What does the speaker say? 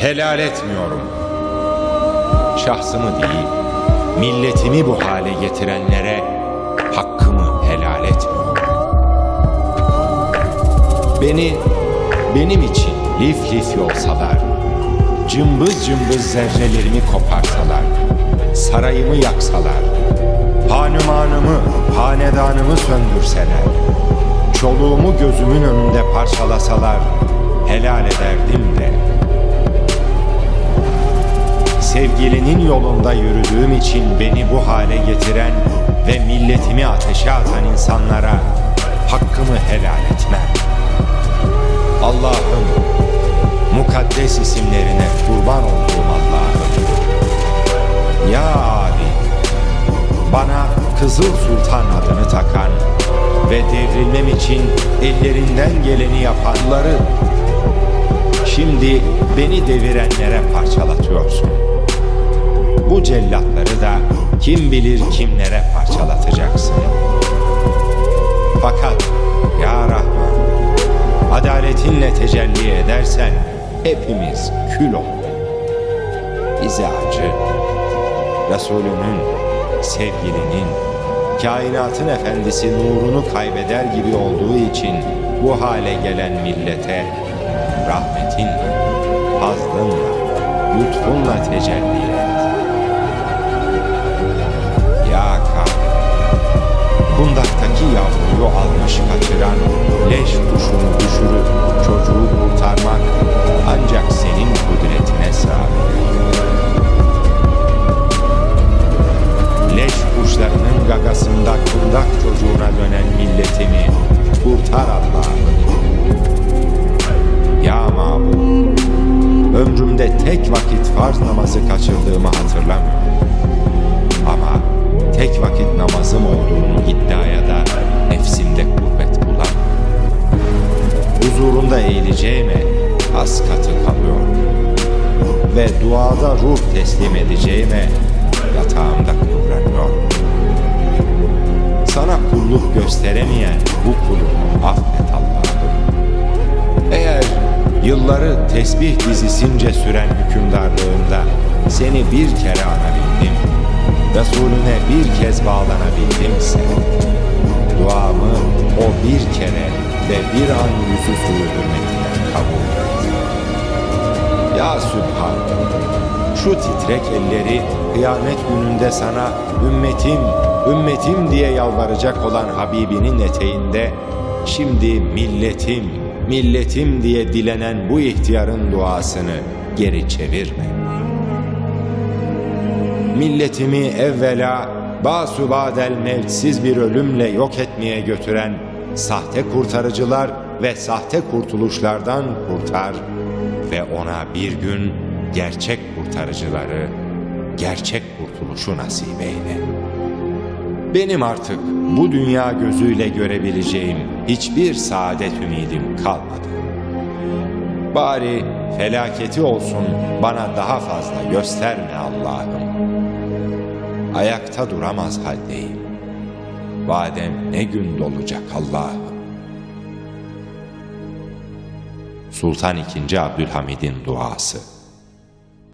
helal etmiyorum. Şahsımı değil, milletimi bu hale getirenlere hakkımı helal etmiyorum. Beni, benim için lif lif yolsalar, cımbız cımbız zerrelerimi koparsalar, sarayımı yaksalar, hanumanımı, hanedanımı söndürseler, çoluğumu gözümün önünde parçalasalar, helal ederdim de. Sevgilinin yolunda yürüdüğüm için beni bu hale getiren ve milletimi ateşe atan insanlara hakkımı helal etmem. Allah'ım, mukaddes isimlerine kurban olduğum Allah'ım. Ya Ali, bana Kızıl Sultan adını takan ve devrilmem için ellerinden geleni yapanları şimdi beni devirenlere parçalatıyorsun. Bu cellatları da kim bilir kimlere parçalatacaksın. Fakat ya Rahman, adaletinle tecelli edersen hepimiz kül olur. Bize acı, Resulünün, sevgilinin, kainatın efendisi nurunu kaybeder gibi olduğu için bu hale gelen millete rahmetinle, fazlınla, lütfunla tecelli et. Kundaktaki yavruyu almış kaçıran, leş kuşunu düşürüp çocuğu kurtarmak ancak senin kudretine sığabilir. Leş kuşlarının gagasında kundak çocuğuna dönen milletimi kurtar Allah'ım. Ya mabuk, ömrümde tek vakit farz namazı kaçırdığımı hatırlamıyorum. Ama tek vakit namazım olduğunu Eğileceğime az katı kalıyorum. Ve duada ruh teslim edeceğime yatağımda kıvranıyorum. Sana kulluk gösteremeyen bu kulumu affet Allah'ım. Eğer yılları tesbih dizisince süren hükümdarlığımda seni bir kere anabildim, Resulüne bir kez bağlanabildimse, duamı o bir kere ve bir an yüzü suyu hürmetine Sübhan, şu titrek elleri kıyamet gününde sana ümmetim, ümmetim diye yalvaracak olan Habibinin eteğinde şimdi milletim, milletim diye dilenen bu ihtiyarın duasını geri çevirme. Milletimi evvela basubadel mevtsiz bir ölümle yok etmeye götüren sahte kurtarıcılar ve sahte kurtuluşlardan kurtar ve ona bir gün gerçek kurtarıcıları, gerçek kurtuluşu nasip eyle. Benim artık bu dünya gözüyle görebileceğim hiçbir saadet ümidim kalmadı. Bari felaketi olsun bana daha fazla gösterme Allah'ım. Ayakta duramaz haldeyim. Vadem ne gün dolacak Allah'ım. Sultan II. Abdülhamid'in duası